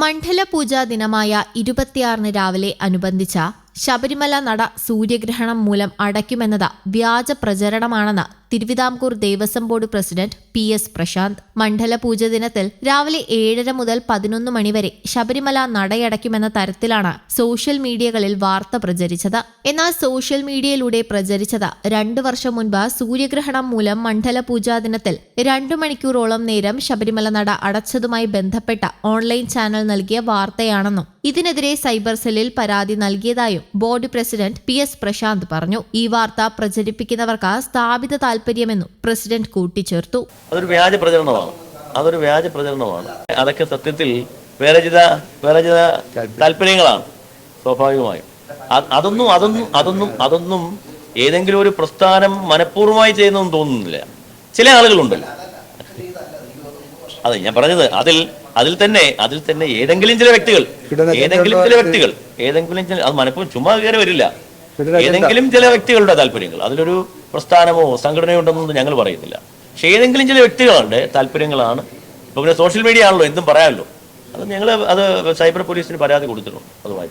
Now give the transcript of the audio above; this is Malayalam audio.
മണ്ഡല പൂജാ ദിനമായ ഇരുപത്തിയാറിന് രാവിലെ അനുബന്ധിച്ച ശബരിമല നട സൂര്യഗ്രഹണം മൂലം അടയ്ക്കുമെന്നത് വ്യാജ പ്രചരണമാണെന്ന് Thiruvithamkoor Devaswom board president P S Prashanth. Mandala Pooja ദിനത്തിൽ രാവിലെ ഏഴര മുതൽ പതിനൊന്ന് മണിവരെ ശബരിമല നടയടയ്ക്കുമെന്ന തരത്തിലാണ് സോഷ്യൽ മീഡിയകളിൽ വാർത്ത പ്രചരിച്ചത്. എന്നാൽ സോഷ്യൽ മീഡിയയിലൂടെ പ്രചരിച്ചത് രണ്ടു വർഷം മുൻപ് സൂര്യഗ്രഹണം മൂലം മണ്ഡല പൂജാ ദിനത്തിൽ രണ്ടു മണിക്കൂറോളം നേരം ശബരിമല നട അടച്ചതുമായി ബന്ധപ്പെട്ട ഓൺലൈൻ ചാനൽ നൽകിയ വാർത്തയാണെന്നും ഇതിനെതിരെ സൈബർ സെല്ലിൽ പരാതി നൽകിയതായും board president P S Prashanth പറഞ്ഞു. ഈ വാർത്ത പ്രചരിപ്പിക്കുന്നവർക്ക് സ്ഥാപിത താൽപര്യമെന്നും പ്രസിഡന്റ് കൂട്ടിച്ചേർത്തു. അതൊരു വ്യാജ പ്രചരണമാണ്. അതൊരു വ്യാജ പ്രചരണമാണ്. അതൊക്കെ സത്യത്തിൽ വേറെ ചില വേറെ ചില താല്പര്യങ്ങളാണ് സ്വാഭാവികമായും. അതൊന്നും അതൊന്നും അതൊന്നും അതൊന്നും ഏതെങ്കിലും ഒരു പ്രസ്ഥാനം മനഃപൂർവമായി ചെയ്യുന്നതെന്ന് തോന്നുന്നില്ല. ചില ആളുകളുണ്ട്. അതെ ഞാൻ പറഞ്ഞത് അതിൽ അതിൽ തന്നെ അതിൽ തന്നെ ഏതെങ്കിലും ചില വ്യക്തികൾ ഏതെങ്കിലും ചില വ്യക്തികൾ ഏതെങ്കിലും ചില അത് മനഃപൂർവം ചുമ്മാ കയറി വരില്ല. ഏതെങ്കിലും ചില വ്യക്തികളുടെ താല്പര്യങ്ങൾ അതിലൊരു പ്രസ്ഥാനമോ സംഘടനയോ ഉണ്ടെന്നൊന്നും ഞങ്ങൾ പറയുന്നില്ല. പക്ഷെ ഏതെങ്കിലും ചില വ്യക്തികളുടെ താല്പര്യങ്ങളാണ്. ഇപ്പൊ പിന്നെ സോഷ്യൽ മീഡിയ ആണല്ലോ എന്തും പറയാമല്ലോ. അത് ഞങ്ങൾ അത് സൈബർ പോലീസിന് പരാതി കൊടുത്തിട്ടുണ്ട് അതുമായി